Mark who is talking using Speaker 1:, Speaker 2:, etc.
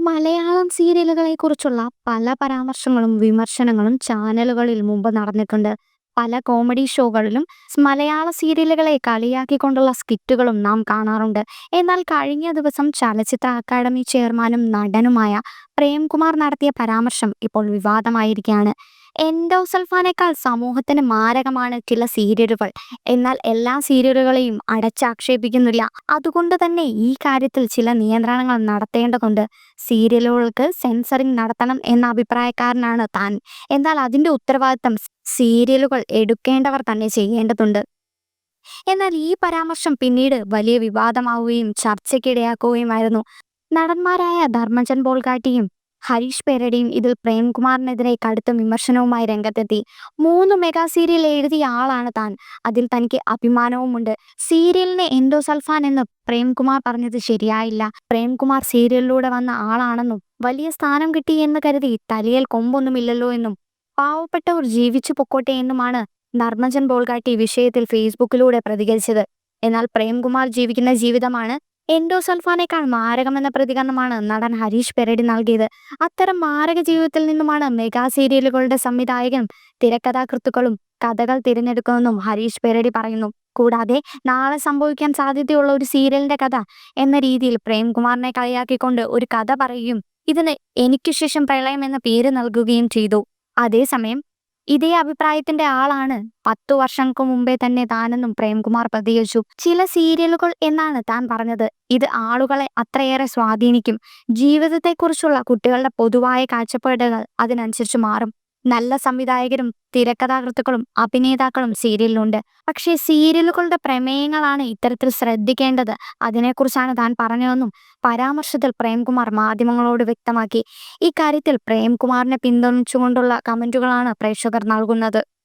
Speaker 1: മലയാളം സീരിയലുകളെ കുറിച്ചുള്ള പല പരാമർശങ്ങളും വിമർശനങ്ങളും ചാനലുകളിൽ മുമ്പ് നടന്നിട്ടുണ്ട്. പല കോമഡി ഷോകളിലും മലയാള സീരിയലുകളെ കളിയാക്കിക്കൊണ്ടുള്ള സ്കിറ്റുകളും നാം കാണാറുണ്ട്. എന്നാൽ കഴിഞ്ഞ ദിവസം ചലച്ചിത്ര അക്കാദമി ചെയർമാനും നടനുമായ പ്രേംകുമാർ നടത്തിയ പരാമർശം ഇപ്പോൾ വിവാദമായിരിക്കുകയാണ്. എൻഡോസൾഫാനേക്കാൾ സമൂഹത്തിന് മാരകമാണ് ചില സീരിയലുകൾ. എന്നാൽ എല്ലാ സീരിയലുകളെയും അടച്ചാക്ഷേപിക്കുന്നില്ല. അതുകൊണ്ട് തന്നെ ഈ കാര്യത്തിൽ ചില നിയന്ത്രണങ്ങൾ നടത്തേണ്ടതുണ്ട്. സീരിയലുകൾക്ക് സെൻസറിങ് നടത്തണം എന്ന അഭിപ്രായക്കാരനാണ് താൻ. എന്നാൽ അതിന്റെ ഉത്തരവാദിത്തം സീരിയലുകൾ എടുക്കേണ്ടവർ തന്നെ ചെയ്യേണ്ടതുണ്ട്. എന്നാൽ ഈ പരാമർശം പിന്നീട് വലിയ വിവാദമാവുകയും ചർച്ചയ്ക്കിടയാക്കുകയുമായിരുന്നു. നടന്മാരായ ധർമ്മജൻ ബോൾഗാട്ടിയും ഹരീഷ് പേരടിയും ഇതിൽ പ്രേംകുമാറിനെതിരെ കടുത്ത വിമർശനവുമായി രംഗത്തെത്തി. മൂന്ന് മെഗാ സീരിയൽ എഴുതിയ ആളാണ് താൻ. അതിൽ തനിക്ക് അഭിമാനവുമുണ്ട്. സീരിയലിനെ എൻഡോ സൽഫാൻ എന്ന് പ്രേംകുമാർ പറഞ്ഞത് ശരിയായില്ല. പ്രേംകുമാർ സീരിയലിലൂടെ വന്ന ആളാണെന്നും വലിയ സ്ഥാനം കിട്ടി എന്ന് കരുതി തലയിൽ കൊമ്പൊന്നുമില്ലല്ലോ എന്നും പാവപ്പെട്ടവർ ജീവിച്ചു പൊക്കോട്ടെ എന്നുമാണ് നർമ്മജൻ ബോൾഗാട്ടി വിഷയത്തിൽ ഫേസ്ബുക്കിലൂടെ പ്രതികരിച്ചത്. എന്നാൽ പ്രേംകുമാർ ജീവിക്കുന്ന ജീവിതമാണ് എൻഡോസൾഫാനേക്കാൾ മാരകമെന്ന പ്രതികരണമാണ് നടൻ ഹരീഷ് പെരടി നൽകിയത്. അത്തരം മാരക ജീവിതത്തിൽ നിന്നുമാണ് മെഗാ സീരിയലുകളുടെ സംവിധായകനും തിരക്കഥാകൃത്തുക്കളും കഥകൾ തിരഞ്ഞെടുക്കുമെന്നും ഹരീഷ് പെരടി പറയുന്നു. കൂടാതെ നാളെ സംഭവിക്കാൻ സാധ്യതയുള്ള ഒരു സീരിയലിന്റെ കഥ എന്ന രീതിയിൽ പ്രേംകുമാറിനെ കളിയാക്കിക്കൊണ്ട് ഒരു കഥ പറയുകയും ഇതിന് എനിക്കു ശേഷം പ്രളയം എന്ന പേര് നൽകുകയും ചെയ്തു. അതേസമയം ഇതേ അഭിപ്രായത്തിന്റെ ആളാണ് പത്തു വർഷങ്ങൾക്ക് മുമ്പേ തന്നെ താനെന്നും പ്രേംകുമാർ പ്രതികരിച്ചു. ചില സീരിയലുകൾ എന്നാണ് താൻ പറഞ്ഞത്. ഇത് ആളുകളെ അത്രയേറെ സ്വാധീനിക്കും. ജീവിതത്തെക്കുറിച്ചുള്ള കുട്ടികളുടെ പൊതുവായ കാഴ്ചപ്പാടുകൾ അതിനനുസരിച്ച് മാറും. നല്ല സംവിധായകരും തിരക്കഥാകൃത്തുക്കളും അഭിനേതാക്കളും സീരിയലിലുണ്ട്. പക്ഷേ സീരിയലുകളുടെ പ്രമേയങ്ങളാണ് ഇത്തരത്തിൽ ശ്രദ്ധിക്കേണ്ടത്. അതിനെക്കുറിച്ചാണ് താൻ പറഞ്ഞതെന്നും പരാമർശത്തിൽ പ്രേംകുമാർ മാധ്യമങ്ങളോട് വ്യക്തമാക്കി. ഇക്കാര്യത്തിൽ പ്രേംകുമാറിനെ പിന്തുണച്ചുകൊണ്ടുള്ള കമന്റുകളാണ് പ്രേക്ഷകർ നൽകുന്നത്.